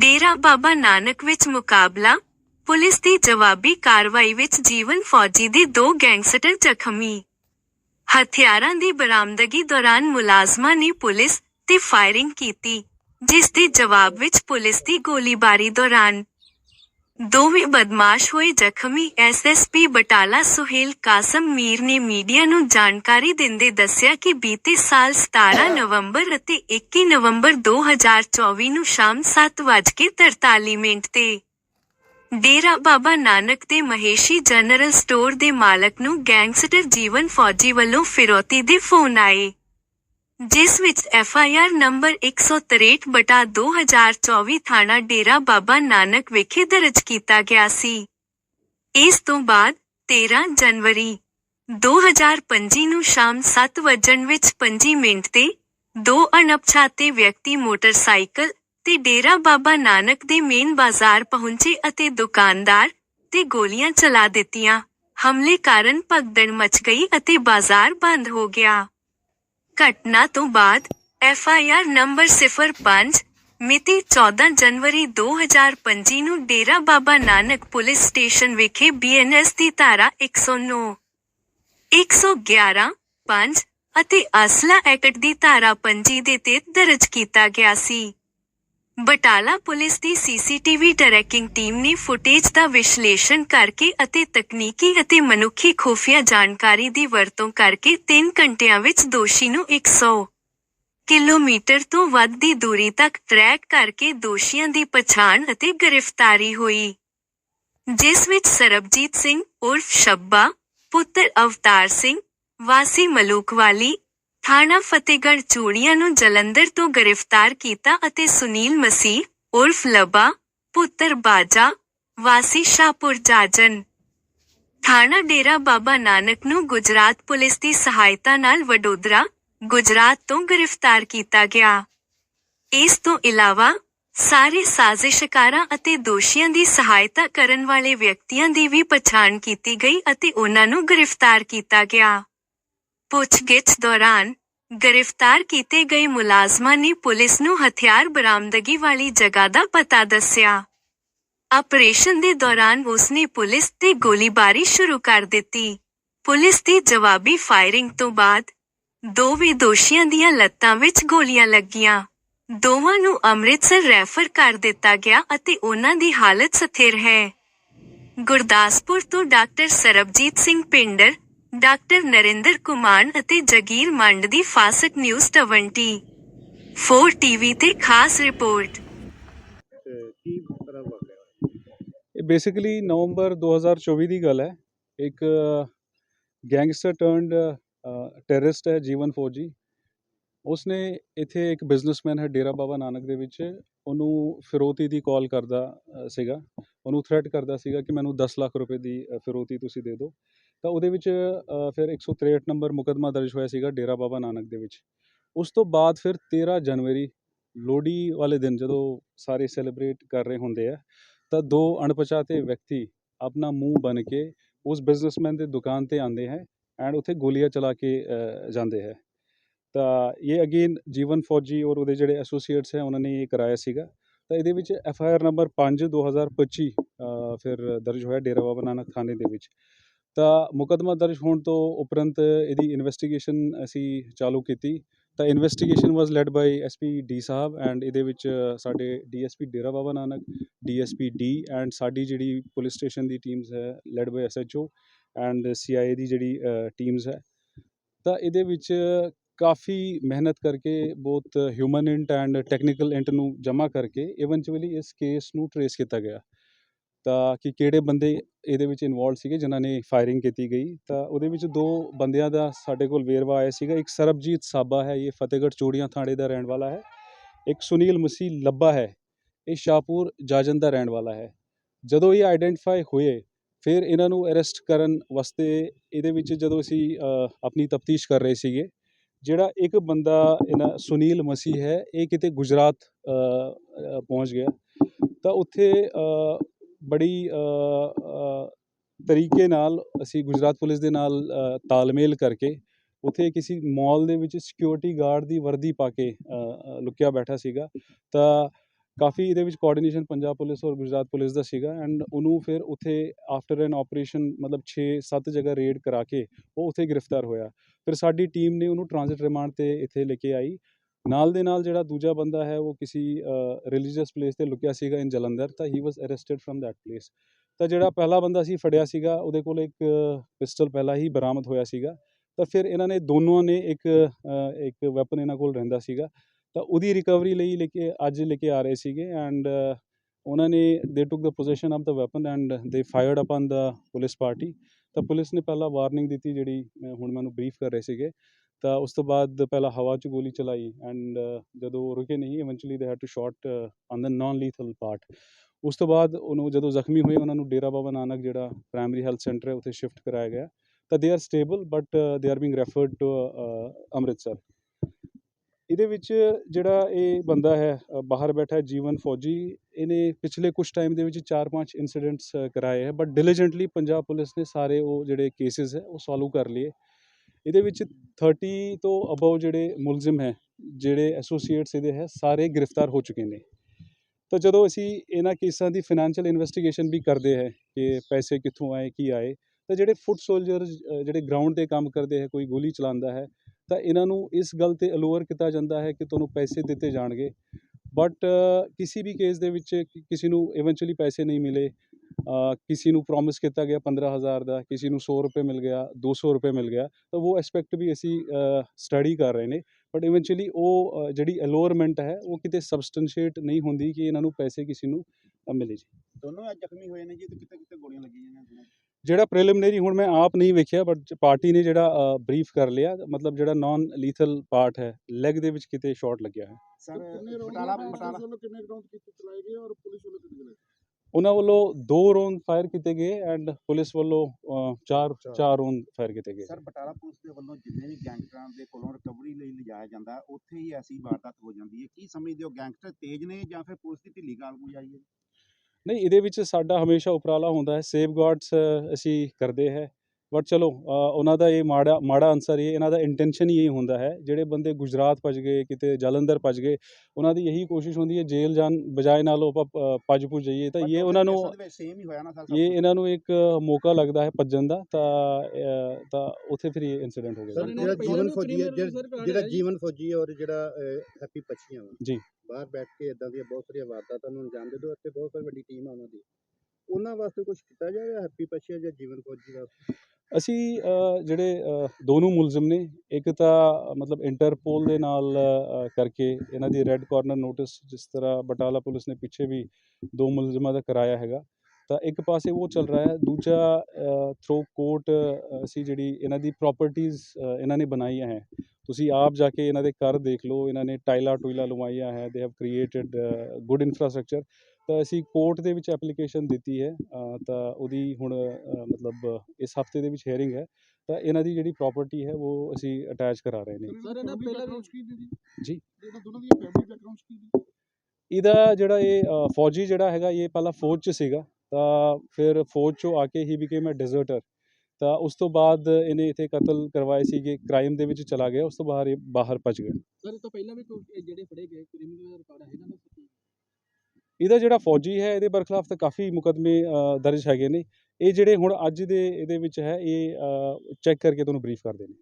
ਡੇਰਾ ਬਾਬਾ ਨਾਨਕ ਵਿੱਚ ਮੁਕਾਬਲਾ, ਪੁਲਿਸ ਦੀ ਜਵਾਬੀ ਕਾਰਵਾਈ ਵਿੱਚ ਜੀਵਨ ਫੌਜੀ ਦੇ ਦੋ ਗੈਂਗਸਟਰ ਜ਼ਖਮੀ। ਹਥਿਆਰਾਂ ਦੀ ਬਰਾਮਦਗੀ ਦੌਰਾਨ ਮੁਲਾਜ਼ਮਾਂ ਨੇ ਪੁਲਿਸ ਤੇ ਫਾਇਰਿੰਗ ਕੀਤੀ, ਜਿਸ ਦੇ ਜਵਾਬ ਵਿੱਚ ਪੁਲਿਸ ਦੀ ਗੋਲੀਬਾਰੀ ਦੌਰਾਨ ਦੋਵੇਂ ਬਦਮਾਸ਼ ਹੋਏ ਜ਼ਖਮੀ ਐਸਐਸਪੀ ਬਟਾਲਾ ਸੁਹੇਲ ਕਾਸਮ ਮੀਰ ਨੇ ਮੀਡੀਆ ਨੂੰ ਜਾਣਕਾਰੀ ਦਿੰਦੇ ਦੱਸਿਆ ਕਿ ਬੀਤੇ ਸਾਲ 17 ਨਵੰਬਰ ਅਤੇ 21 ਨਵੰਬਰ 2024 ਨੂੰ ਸ਼ਾਮ 7:43 ਮਿੰਟ ਤੇ ਡੇਰਾ ਬਾਬਾ ਨਾਨਕ ਦੇ ਮਹੇਸ਼ੀ ਜਨਰਲ ਸਟੋਰ ਦੇ ਮਾਲਕ ਨੂੰ ਗੈਂਗਸਟਰ ਜੀਵਨ ਫੌਜੀ ਵੱਲੋਂ ਫਿਰੌਤੀ ਦੇ ਫੋਨ ਆਏ। ਜਿਸ ਵਿੱਚ ਐਫ ਆਈ ਆਰ ਨੰਬਰ 163 ਬਟਾ 2024 ਥਾਣਾ ਡੇਰਾ ਬਾਬਾ ਨਾਨਕ ਵਿਖੇ ਦਰਜ ਕੀਤਾ ਗਿਆ ਸੀ। ਇਸ ਤੋਂ ਬਾਅਦ 13 ਜਨਵਰੀ 2025 ਨੂੰ ਸ਼ਾਮ 7 ਵਜਣ ਵਿੱਚ 5 ਮਿੰਟ ਤੇ ਦੋ ਅਣਪਛਾਤੇ ਵਿਅਕਤੀ ਮੋਟਰਸਾਈਕਲ ਤੇ ਡੇਰਾ ਬਾਬਾ ਨਾਨਕ ਦੇ ਮੇਨ ਬਾਜ਼ਾਰ ਪਹੁੰਚੇ ਅਤੇ ਦੁਕਾਨਦਾਰ ਤੇ ਗੋਲੀਆਂ ਚਲਾ ਦਿੱਤੀਆਂ। ਹਮਲੇ ਕਾਰਨ ਭਗਦੜ ਮਚ ਗਈ ਅਤੇ ਬਾਜ਼ਾਰ ਬੰਦ ਹੋ ਗਿਆ। ਘਟਨਾ ਤੋਂ ਬਾਅਦ ਐਫ ਆਈ ਆਰ ਨੰਬਰ 05 ਮਿਤੀ 14 ਜਨਵਰੀ 2025 ਨੂੰ ਡੇਰਾ ਬਾਬਾ ਨਾਨਕ ਪੁਲਿਸ ਸਟੇਸ਼ਨ ਵਿਖੇ ਬੀਐਨਐਸ ਦੀ ਧਾਰਾ 109 111 5 ਅਤੇ ਅਸਲਾ ਐਕਟ ਦੀ ਧਾਰਾ 25 ਦੇ ਤਹਿਤ ਦਰਜ ਕੀਤਾ ਗਿਆ ਸੀ। ਬਟਾਲਾ ਪੁਲਿਸ ਦੀ ਸੀਸੀਟੀਵੀ ਟਰੈਕਿੰਗ ਟੀਮ ਨੇ ਫੁਟੇਜ ਦਾ ਵਿਸ਼ਲੇਸ਼ਣ ਕਰਕੇ ਅਤੇ ਤਕਨੀਕੀ ਅਤੇ ਮਨੁੱਖੀ ਖੁਫੀਆ ਜਾਣਕਾਰੀ ਦੀ ਵਰਤੋਂ ਕਰਕੇ 3 ਘੰਟਿਆਂ ਵਿੱਚ ਦੋਸ਼ੀ ਨੂੰ 100 ਕਿਲੋਮੀਟਰ ਤੋਂ ਵੱਧ ਦੀ ਦੂਰੀ ਤੱਕ ਟਰੈਕ ਕਰਕੇ ਦੋਸ਼ੀਆਂ ਦੀ ਪਛਾਣ ਅਤੇ ਗ੍ਰਿਫਤਾਰੀ ਹੋਈ। ਜਿਸ ਵਿੱਚ ਸਰਬਜੀਤ ਸਿੰਘ ਉਰਫ ਸ਼ੱਬਾ, ਪੁੱਤਰ ਅਵਤਾਰ ਸਿੰਘ, ਵਾਸੀ ਮਲੂਕਵਾਲੀ ਥਾਣਾ ਫਤਿਹਗੜ੍ਹ ਚੂੜੀਆਂ ਨੂੰ ਜਲੰਧਰ ਤੋਂ ਗ੍ਰਿਫਤਾਰ ਕੀਤਾ ਅਤੇ ਸੁਨੀਲ ਮਸੀਹ, ਉਰਫ ਲਬਾ, ਪੁੱਤਰ ਬਾਜਾ, ਵਾਸੀ ਸ਼ਾਹਪੁਰ ਜਾਜਨ ਥਾਣਾ ਡੇਰਾ ਬਾਬਾ ਨਾਨਕ ਨੂੰ ਗੁਜਰਾਤ ਪੁਲਿਸ ਦੀ ਸਹਾਇਤਾ ਨਾਲ ਵਡੋਦਰਾ, ਗੁਜਰਾਤ ਤੋਂ ਗ੍ਰਿਫਤਾਰ ਕੀਤਾ ਗਿਆ। ਇਸ ਤੋਂ ਇਲਾਵਾ, ਸਾਰੇ ਸਾਜ਼ਿਸ਼ਕਾਰਾਂ ਅਤੇ ਦੋਸ਼ੀਆਂ ਦੀ ਸਹਾਇਤਾ ਕਰਨ ਵਾਲੇ ਵਿਅਕਤੀਆਂ ਦੀ ਵੀ ਪਛਾਣ ਕੀਤੀ ਗਈ ਅਤੇ ਉਹਨਾਂ ਨੂੰ ਗ੍ਰਿਫਤਾਰ ਕੀਤਾ ਗਿਆ। ਪੁੱਛਗਿੱਛ ਦੌਰਾਨ ਗ੍ਰਿਫਤਾਰ ਕੀਤੇ ਗਏ ਮੁਲਾਜ਼ਮਾਂ ਨੇ ਪੁਲਿਸ ਨੂੰ ਹਥਿਆਰ ਬਰਾਮਦਗੀ ਵਾਲੀ ਜਗ੍ਹਾ ਦਾ ਪਤਾ ਦੱਸਿਆ। ਆਪਰੇਸ਼ਨ ਦੇ ਦੌਰਾਨ ਉਸਨੇ ਪੁਲਿਸ ਤੇ ਗੋਲੀਬਾਰੀ ਸ਼ੁਰੂ ਕਰ ਦਿੱਤੀ। ਪੁਲਿਸ ਦੀ ਜਵਾਬੀ ਫਾਇਰਿੰਗ ਤੋਂ ਬਾਅਦ ਦੋਵੇਂ ਦੋਸ਼ੀਆਂ ਦੀਆਂ ਲੱਤਾਂ ਵਿੱਚ ਗੋਲੀਆਂ ਲੱਗੀਆਂ। ਦੋਵਾਂ ਨੂੰ ਅੰਮ੍ਰਿਤਸਰ ਰੈਫਰ ਕਰ ਦਿੱਤਾ ਗਿਆ ਅਤੇ ਉਹਨਾਂ ਦੀ ਹਾਲਤ ਸਥਿਰ ਹੈ। ਗੁਰਦਾਸਪੁਰ ਤੋਂ ਡਾਕਟਰ ਸਰਬਜੀਤ ਸਿੰਘ ਪਿੰਡਰ ਡਾਕਟਰ ਨਰਿੰਦਰ ਕੁਮਾਰ ਅਤੇ ਜਗੀਰ ਮੰਡ ਦੀ ਫਾਸਟ ਨਿਊਜ਼ 20 4 ਟੀਵੀ ਤੇ ਖਾਸ ਰਿਪੋਰਟ। ਕੀ ਤਰ੍ਹਾਂ? ਇਹ ਬੇਸਿਕਲੀ ਨਵੰਬਰ 2024 ਦੀ ਗੱਲ ਹੈ। ਇੱਕ ਗੈਂਗਸਟਰ ਟਰਨਡ ਟੈਰਰਿਸਟ ਹੈ ਜੀਵਨ ਫੌਜੀ। ਉਸਨੇ ਇੱਥੇ ਇੱਕ ਬਿਜ਼ਨਸਮੈਨ ਹੈ ਡੇਰਾ ਬਾਬਾ ਨਾਨਕ ਦੇ ਵਿੱਚ। ਉਹਨੂੰ ਫਿਰੌਤੀ ਦੀ ਕਾਲ ਕਰਦਾ ਸੀਗਾ। ਉਹਨੂੰ ਥ੍ਰੈਟ ਕਰਦਾ ਸੀਗਾ ਕਿ ਮੈਨੂੰ 10 ਲੱਖ ਰੁਪਏ ਦੀ ਫਿਰੋਤੀ ਤੁਸੀਂ ਦੇ ਦਿਓ। ਤਾਂ ਉਹਦੇ ਵਿੱਚ ਅ, ਫਿਰ 163 ਨੰਬਰ ਮੁਕੱਦਮਾ ਦਰਜ ਹੋਇਆ ਸੀਗਾ ਡੇਰਾ ਬਾਬਾ ਨਾਨਕ ਦੇ ਵਿੱਚ। ਉਸ ਤੋਂ ਬਾਅਦ ਫਿਰ 13 ਜਨਵਰੀ ਲੋਹੜੀ ਵਾਲੇ ਦਿਨ ਜਦੋਂ ਸਾਰੇ ਸੈਲੀਬ੍ਰੇਟ ਕਰ ਰਹੇ ਹੁੰਦੇ ਆ ਤਾਂ ਦੋ ਅਣਪਛਾਤੇ ਵਿਅਕਤੀ ਆਪਣਾ ਮੂੰਹ ਬਨ ਕੇ ਉਸ ਬਿਜ਼ਨਸਮੈਨ ਦੀ ਦੁਕਾਨ ਤੇ ਆਉਂਦੇ ਹੈ ਐਂਡ ਉੱਥੇ ਗੋਲੀਆਂ ਚਲਾ ਕੇ ਜਾਂਦੇ ਹੈ। ਤਾਂ ਇਹ ਅਗੇਨ ਜੀਵਨ ਫੌਜੀ ਔਰ ਉਹਦੇ ਜਿਹੜੇ ਐਸੋਸੀਏਟਸ ਹੈ ਉਹਨਾਂ ਨੇ ਇਹ ਕਰਾਇਆ ਸੀਗਾ। ਤਾਂ ਇਹਦੇ ਵਿੱਚ ਐਫ ਆਈ ਆਰ ਨੰਬਰ 5 2025 ਅ, ਫਿਰ ਦਰਜ ਹੋਇਆ ਡੇਰਾ ਬਾਬਾ ਨਾਨਕ ਥਾਣੇ ਦੇ ਵਿੱਚ। ਤਾਂ ਮੁਕੱਦਮਾ ਦਰਜ ਹੋਣ ਤੋਂ ਉਪਰੰਤ ਇਹਦੀ ਇਨਵੈਸਟੀਗੇਸ਼ਨ ਅਸੀਂ ਚਾਲੂ ਕੀਤੀ। ਤਾਂ investigation was led by SP D sahib and ਇਹਦੇ ਵਿੱਚ ਸਾਡੇ DSP Dera Baba Nanak DSP D and ਸਾਡੀ ਜਿਹੜੀ ਪੁਲਿਸ ਸਟੇਸ਼ਨ ਦੀ ਟੀਮਸ ਹੈ led by SHO and CIA ਦੀ ਜਿਹੜੀ ਟੀਮਸ ਹੈ। ਤਾਂ ਇਹਦੇ ਵਿੱਚ ਕਾਫੀ ਮਿਹਨਤ ਕਰਕੇ, ਬਹੁਤ human int and technical int ਨੂੰ ਜਮ੍ਹਾਂ ਕਰਕੇ ਇਵੈਂਚੁਅਲੀ ਇਸ ਕੇਸ ਨੂੰ ਟਰੇਸ ਕੀਤਾ ਗਿਆ। ਤਾਂ ਕਿ ਕਿਹੜੇ ਬੰਦੇ ਇਹਦੇ ਵਿੱਚ ਇਨਵੋਲਡ ਸੀਗੇ, ਜਿਨ੍ਹਾਂ ਨੇ ਫਾਇਰਿੰਗ ਕੀਤੀ ਗਈ, ਤਾਂ ਉਹਦੇ ਵਿੱਚ ਦੋ ਬੰਦਿਆਂ ਦਾ ਸਾਡੇ ਕੋਲ ਵੇਰਵਾ ਆਇਆ ਸੀਗਾ। ਇੱਕ ਸਰਬਜੀਤ ਸਾਬਾ ਹੈ, ਇਹ ਫਤਿਹਗੜ੍ਹ ਚੋੜੀਆਂ ਥਾਣੇ ਦਾ ਰਹਿਣ ਵਾਲਾ ਹੈ। ਇੱਕ ਸੁਨੀਲ ਮਸੀਹ ਲੱਭਾ ਹੈ, ਇਹ ਸ਼ਾਹਪੁਰ ਜਾਜਨ ਦਾ ਰਹਿਣ ਵਾਲਾ ਹੈ। ਜਦੋਂ ਇਹ ਆਈਡੈਂਟੀਫਾਈ ਹੋਏ, ਫਿਰ ਇਹਨਾਂ ਨੂੰ ਅਰੈਸਟ ਕਰਨ ਵਾਸਤੇ ਇਹਦੇ ਵਿੱਚ ਜਦੋਂ ਅਸੀਂ ਆਪਣੀ ਤਫਤੀਸ਼ ਕਰ ਰਹੇ ਸੀਗੇ ਜਿਹੜਾ ਇੱਕ ਬੰਦਾ ਇਹਨਾਂ ਸੁਨੀਲ ਮਸੀ ਹੈ, ਇਹ ਕਿਤੇ ਗੁਜਰਾਤ ਪਹੁੰਚ ਗਿਆ। ਤਾਂ ਉੱਥੇ ਬੜੀ ਤਰੀਕੇ ਨਾਲ ਅਸੀਂ ਗੁਜਰਾਤ ਪੁਲਿਸ ਦੇ ਨਾਲ ਤਾਲਮੇਲ ਕਰਕੇ ਉੱਥੇ ਕਿਸੇ ਮਾਲ ਦੇ ਵਿੱਚ ਸਿਕਿਉਰਿਟੀ ਗਾਰਡ ਦੀ ਵਰਦੀ ਪਾ ਕੇ ਲੁਕਿਆ ਬੈਠਾ ਸੀਗਾ। ਤਾਂ ਕਾਫੀ ਇਹਦੇ ਵਿੱਚ ਕੋਆਰਡੀਨੇਸ਼ਨ ਪੰਜਾਬ ਪੁਲਿਸ ਔਰ ਗੁਜਰਾਤ ਪੁਲਿਸ ਦਾ ਸੀਗਾ ਐਂਡ ਉਹਨੂੰ ਫਿਰ ਉੱਥੇ ਆਫਟਰ ਐਨ ਆਪਰੇਸ਼ਨ ਮਤਲਬ 6-7 ਜਗ੍ਹਾ ਰੇਡ ਕਰਾ ਕੇ ਉਹ ਉੱਥੇ ਗ੍ਰਿਫਤਾਰ ਹੋਇਆ। ਫਿਰ ਸਾਡੀ ਟੀਮ ਨੇ ਉਹਨੂੰ ਟ੍ਰਾਂਜ਼ਿਟ ਰਿਮਾਂਡ ਤੇ ਇੱਥੇ ਲੈ ਕੇ ਆਈ। ਨਾਲ ਦੇ ਨਾਲ ਜਿਹੜਾ ਦੂਜਾ ਬੰਦਾ ਹੈ, ਉਹ ਕਿਸੇ ਰਿਲੀਜੀਅਸ ਪਲੇਸ ਤੇ ਲੁਕਿਆ ਸੀਗਾ ਇਨ ਜਲੰਧਰ, ਤਾਂ ਹੀ was arrested from that place ਤਾਂ ਜਿਹੜਾ ਪਹਿਲਾ ਬੰਦਾ ਸੀ, ਫੜਿਆ ਸੀਗਾ, ਉਹਦੇ ਕੋਲ ਇੱਕ ਪਿਸਟਲ ਪਹਿਲਾਂ ਹੀ ਬਰਾਮਦ ਹੋਇਆ ਸੀਗਾ। ਤਾਂ ਫਿਰ ਇਹਨਾਂ ਨੇ ਦੋਨੋਂ ਨੇ ਇੱਕ ਇੱਕ ਵੈਪਨ ਇਹਨਾਂ ਕੋਲ ਰਹਿੰਦਾ ਸੀਗਾ। ਤਾਂ ਉਹਦੀ ਰਿਕਵਰੀ ਲਈ ਲੈ ਕੇ, ਅੱਜ ਲੈ ਕੇ ਆ ਰਹੇ ਸੀਗੇ ਐਂਡ ਉਹਨਾਂ ਨੇ they took the position of the weapon and they fired upon the police party ਤਾਂ ਪੁਲਿਸ ਨੇ ਪਹਿਲਾਂ ਵਾਰਨਿੰਗ ਦਿੱਤੀ ਜਿਹੜੀ ਮੈਂ ਹੁਣ ਮੈਨੂੰ ਬਰੀਫ ਕਰ ਰਹੇ ਸੀਗੇ। ਤਾਂ ਉਸ ਤੋਂ ਬਾਅਦ ਪਹਿਲਾਂ ਹਵਾ 'ਚ ਗੋਲੀ ਚਲਾਈ ਐਂਡ ਜਦੋਂ ਉਹ ਰੁਕੇ ਨਹੀਂ eventually they had to shot on the non lethal part ਉਸ ਤੋਂ ਬਾਅਦ ਉਹਨੂੰ ਜਦੋਂ ਜ਼ਖਮੀ ਹੋਏ, ਉਹਨਾਂ ਨੂੰ ਡੇਰਾ ਬਾਬਾ ਨਾਨਕ ਜਿਹੜਾ ਪ੍ਰਾਇਮਰੀ ਹੈਲਥ ਸੈਂਟਰ ਹੈ, ਉੱਥੇ ਸ਼ਿਫਟ ਕਰਾਇਆ ਗਿਆ। ਤਾਂ they are stable but they are being referred to Amritsar ਇਹਦੇ ਵਿੱਚ ਜਿਹੜਾ ਇਹ ਬੰਦਾ ਹੈ ਬਾਹਰ ਬੈਠਾ ਜੀਵਨ ਫੌਜੀ, ਇਹਨੇ ਪਿਛਲੇ ਕੁਝ ਟਾਈਮ ਦੇ ਵਿੱਚ 4-5 ਇਨਸੀਡੈਂਟਸ ਕਰਾਏ ਹੈ ਬਟ ਡਿਲੀਜੈਂਟਲੀ ਪੰਜਾਬ ਪੁਲਿਸ ਨੇ ਸਾਰੇ ਉਹ ਜਿਹੜੇ ਕੇਸਿਸ ਹੈ, ਉਹ ਸੋਲਵ ਕਰ ਲਏ ਇਹਦੇ ਵਿੱਚ 30 ਤੋਂ ਅਬਵ ਜਿਹੜੇ ਮੁਲਜ਼ਮ ਹੈ, ਜਿਹੜੇ ਐਸੋਸੀਏਟਸ ਇਹਦੇ ਹੈ, ਸਾਰੇ ਗ੍ਰਿਫਤਾਰ ਹੋ ਚੁੱਕੇ ਨੇ। ਤਾਂ ਜਦੋਂ ਅਸੀਂ ਇਹਨਾਂ ਕੇਸਾਂ ਦੀ ਫਾਈਨੈਂਸ਼ੀਅਲ ਇਨਵੈਸਟੀਗੇਸ਼ਨ ਵੀ ਕਰਦੇ ਹੈ ਕਿ ਪੈਸੇ ਕਿੱਥੋਂ ਆਏ, ਕੀ ਆਏ, ਤਾਂ ਜਿਹੜੇ ਫੁੱਟ ਸੋਲਜਰਸ ਜਿਹੜੇ ਗਰਾਊਂਡ ਤੇ ਕੰਮ ਕਰਦੇ ਹੈ, ਕੋਈ ਗੋਲੀ ਚਲਾਉਂਦਾ ਹੈ ਤਾਂ ਇਹਨਾਂ ਨੂੰ ਇਸ ਗੱਲ ਤੇ ਅਲੋਅਰ ਕੀਤਾ ਜਾਂਦਾ ਹੈ ਕਿ ਤੁਹਾਨੂੰ ਪੈਸੇ ਦਿੱਤੇ ਜਾਣਗੇ। ਬਟ ਕਿਸੇ ਵੀ ਕੇਸ ਦੇ ਵਿੱਚ ਕਿਸੇ ਨੂੰ ਇਵੈਂਚੁਅਲੀ ਪੈਸੇ ਨਹੀਂ ਮਿਲੇ। ਕਿਸੇ ਨੂੰ ਪ੍ਰੋਮਿਸ ਕੀਤਾ ਗਿਆ 15000 ਦਾ, ਕਿਸੇ ਨੂੰ 100 ਰੁਪਏ ਮਿਲ ਗਿਆ 200 ਰੁਪਏ ਮਿਲ ਗਿਆ, ਤਾਂ ਉਹ ਐਸਪੈਕਟ ਵੀ ਅਸੀਂ ਸਟੱਡੀ ਕਰ ਰਹੇ ਨੇ। ਬਟ ਇਵੈਂਚੁਅਲੀ ਉਹ ਜਿਹੜੀ ਅਲੋਰਮੈਂਟ ਹੈ, ਉਹ ਕਿਤੇ ਸਬਸਟੈਂਸ਼ੀਏਟ ਨਹੀਂ ਹੁੰਦੀ ਕਿ ਇਹਨਾਂ ਨੂੰ ਪੈਸੇ ਕਿਸੇ ਨੂੰ ਮਿਲੇ ਜੀ। ਦੋਨੋਂ ਅੱਜ ਜ਼ਖਮੀ ਹੋਏ ਨੇ ਜੀ, ਤੇ ਕਿਤੇ ਕਿਤੇ ਗੋਲੀਆਂ ਲੱਗੀਆਂ ਨੇ? ਜਿਹੜਾ ਪ੍ਰੀਲਿਮਿਨਰੀ ਹੁਣ ਮੈਂ ਆਪ ਨਹੀਂ ਵੇਖਿਆ ਬਟ ਪਾਰਟੀ ਨੇ ਜਿਹੜਾ ਬਰੀਫ ਕਰ ਲਿਆ ਮਤਲਬ ਜਿਹੜਾ ਨਾਨ ਲੀਥਲ ਪਾਰਟ ਹੈ ਲੈਗ ਦੇ ਵਿੱਚ ਕਿਤੇ ਸ਼ਾਟ ਲੱਗਿਆ ਹੈ। ਸਰ ਬਟਾਲਾ ਬਟਾਲਾ। ਕਿੰਨੇ ਰਾਉਂਡ ਕੀਤੇ ਚਲਾਏ ਗਏ ਔਰ ਪੁਲਿਸ ਵੱਲੋਂ ਕਿੰਨੇ ਚਲਾਏ ਉਹਨਾਂ ਵੱਲੋਂ ਦੋ ਰੌਂਡ ਫਾਇਰ ਕੀਤੇ ਗਏ ਐਂਡ ਪੁਲਿਸ ਵੱਲੋਂ ਚਾਰ ਚਾਰ। ਰੌਂਡ ਫਾਇਰ ਕੀਤੇ ਗਏ। ਸਰ ਬਟਾਲਾ ਪੁਲਿਸ ਦੇ ਵੱਲੋਂ ਜਿੰਨੇ ਵੀ ਗੈਂਗਸਟਰਾਂ ਦੇ ਕੋਲੋਂ ਰਿਕਵਰੀ ਲਈ ਲਿਜਾਇਆ ਜਾਂਦਾ ਉੱਥੇ ਹੀ ਐਸੀ ਵਾਰਦਾਤ ਹੋ ਜਾਂਦੀ ਹੈ। ਕੀ ਸਮਝਦੇ ਹੋ ਗੈਂਗਸਟਰ ਤੇਜ਼ ਨੇ ਜਾਂ ਫਿਰ ਪੁਲਿਸ ਦੀ ਢਿੱਲੀ ਕਾਰਗੁਜ਼ਾਰੀ ਆਈ ਹੈ? ਨਹੀਂ ਇਹਦੇ ਵਿੱਚ ਸਾਡਾ ਹਮੇਸ਼ਾ ਉਪਰਾਲਾ ਹੁੰਦਾ ਹੈ ਸੇਫ ਗਾਰਡਸ ਅਸੀਂ ਕਰਦੇ ਹੈ ਬਟ ਚਲੋ ਉਹਨਾਂ ਦਾ ਇਹ ਮਾੜਾ ਮਾੜਾ ਅਨਸਰ ਇਹ ਇਹਨਾਂ ਦਾ ਇੰਟੈਂਸ਼ਨ ਹੀ ਇਹ ਹੁੰਦਾ ਹੈ ਜਿਹੜੇ ਬੰਦੇ ਗੁਜਰਾਤ ਭੱਜ ਗਏ ਕਿਤੇ ਜਲੰਧਰ ਭੱਜ ਗਏ ਉਹਨਾਂ ਦੀ ਇਹੀ ਕੋਸ਼ਿਸ਼ ਹੁੰਦੀ ਹੈ ਜੇਲ੍ਹ ਜਾਣ ਬਜਾਏ ਨਾਲੋਂ ਆਪਾਂ ਭੱਜ ਭੁੱਜ ਜਾਈਏ ਤਾਂ ਇਹ ਉਹਨਾਂ ਨੂੰ ਸੇਮ ਹੀ ਹੋਇਆ ਨਾ ਸਰ ਇਹ ਇਹਨਾਂ ਨੂੰ ਇੱਕ ਮੌਕਾ ਲੱਗਦਾ ਹੈ ਭੱਜਣ ਦਾ ਤਾਂ ਤਾਂ ਉੱਥੇ ਫਿਰ ਇਹ ਇਨਸੀਡੈਂਟ ਹੋ ਗਿਆ। ਜਿਹੜਾ ਜੀਵਨ ਫੌਜੀ ਹੈ ਜਿਹੜਾ ਜੀਵਨ ਫੌਜੀ ਹੈ ਔਰ ਜਿਹੜਾ ਹੈਪੀ ਪੱਛੀਆਂ ਜੀ। ਬਾਹਰ ਬੈਠ ਕੇ ਇਦਾਂ ਦੀਆਂ ਬਹੁਤ ਸਾਰੀਆਂ ਵਾਰਦਾਤਾਂ ਨੂੰ ਅੰਜਾਮ ਦੇ ਦੋ ਅਤੇ ਬਹੁਤ ਸਾਰੀ ਵੱਡੀ ਟੀਮ ਆ ਉਹਨਾਂ ਦੀ। ਉਹਨਾਂ ਵਾਸਤੇ ਕੁਝ ਕੀਤਾ ਜਾਵੇ ਹੈਪੀ ਪੱਛੀਆਂ ਜਾਂ ਜੀਵਨ ਫੌਜੀ ਵਾਸਤੇ? ਅਸੀਂ ਜਿਹੜੇ ਦੋਨੋਂ ਮੁਲਜ਼ਮ ਨੇ, ਇੱਕ ਤਾਂ, ਮਤਲਬ ਇੰਟਰਪੋਲ ਦੇ ਨਾਲ ਕਰਕੇ ਇਹਨਾਂ ਦੀ ਰੈੱਡ ਕਾਰਨਰ ਨੋਟਿਸ ਜਿਸ ਤਰ੍ਹਾਂ ਬਟਾਲਾ ਪੁਲਿਸ ਨੇ ਪਿੱਛੇ ਵੀ ਦੋ ਮੁਲਜ਼ਮਾਂ ਦਾ ਕਰਾਇਆ ਹੈਗਾ, ਤਾਂ ਇੱਕ ਪਾਸੇ ਉਹ ਚੱਲ ਰਿਹਾ ਹੈ, ਦੂਜਾ ਥਰੋ ਕੋਰਟ ਅਸੀਂ ਜਿਹੜੀ ਇਹਨਾਂ ਦੀ ਪ੍ਰਾਪਰਟੀਆਂ ਇਹਨਾਂ ਨੇ ਬਣਾਈਆਂ ਹੈ। ਤੁਸੀਂ ਆਪ ਜਾ ਕੇ ਇਹਨਾਂ ਦੇ ਘਰ ਦੇਖ ਲਓ ਇਹਨਾਂ ਨੇ ਟਾਈਲਾ ਟੂਇਲਾ ਲਵਾਈਆਂ ਹੈ they have created good infrastructure ਤਾਂ ਅਸੀਂ ਕੋਰਟ ਦੇ ਵਿੱਚ ਐਪਲੀਕੇਸ਼ਨ ਦਿੱਤੀ ਹੈ ਤਾਂ ਉਹਦੀ ਹੁਣ ਮਤਲਬ ਇਸ ਹਫ਼ਤੇ ਦੇ ਵਿੱਚ ਹੀਅਰਿੰਗ ਹੈ। ਤਾਂ ਇਹਨਾਂ ਦੀ ਜਿਹੜੀ ਪ੍ਰਾਪਰਟੀ ਹੈ ਉਹ ਅਸੀਂ ਅਟੈਚ ਕਰਾ ਰਹੇ ਨੇ। ਸਰ ਇਹਨਾਂ ਪਹਿਲਾਂ ਵੀ ਕੀ ਦੀ ਜੀ। ਜਿਹੜਾ ਦੋਨਾਂ ਦੀਆਂ ਫੈਮਿਲੀ ਬੈਕਗ੍ਰਾਉਂਡਸ ਕੀ ਦੀ ਇਹਦਾ ਜਿਹੜਾ ਇਹ ਫੌਜੀ ਜਿਹੜਾ ਹੈਗਾ ਇਹ ਪਹਿਲਾਂ ਫੌਜ 'ਚ ਸੀਗਾ। ਤਾਂ ਫਿਰ ਫੌਜ 'ਚੋਂ ਆ ਕੇ ਹੀ ਬਿਕੇਮ ਅ ਡਿਜ਼ਰਟਰ ਤਾਂ ਉਸ ਤੋਂ ਬਾਅਦ ਇਹਨੇ ਇੱਥੇ ਕਤਲ ਕਰਵਾਏ ਸੀਗੇ ਕ੍ਰਾਈਮ ਦੇ ਵਿੱਚ ਚਲਾ ਗਿਆ ਉਸ ਤੋਂ ਬਾਅਦ ਇਹ ਬਾਹਰ ਭੱਜ ਗਿਆ ਸਰ ਇਹ ਤੋਂ ਪਹਿਲਾਂ ਵੀ ਕੋਈ ਜਿਹੜੇ ਫੜੇ ਗਏ ਕ੍ਰਿਮੀਨਲ ਰਿਕਾਰਡ ਹੈ ਇਹਨਾਂ ਦਾ ਇਹਦਾ ਜਿਹੜਾ ਫੌਜੀ ਹੈ ਇਹਦੇ ਬਰਖਲਾਫ ਤਾਂ ਕਾਫੀ ਮੁਕੱਦਮੇ ਦਰਜ ਹੈਗੇ ਨੇ। ਇਹ ਜਿਹੜੇ ਹੁਣ ਅੱਜ ਦੇ ਇਹਦੇ ਵਿੱਚ ਹੈ ਇਹ ਚੈੱਕ ਕਰਕੇ ਤੁਹਾਨੂੰ ਬਰੀਫ ਕਰਦੇ ਨੇ।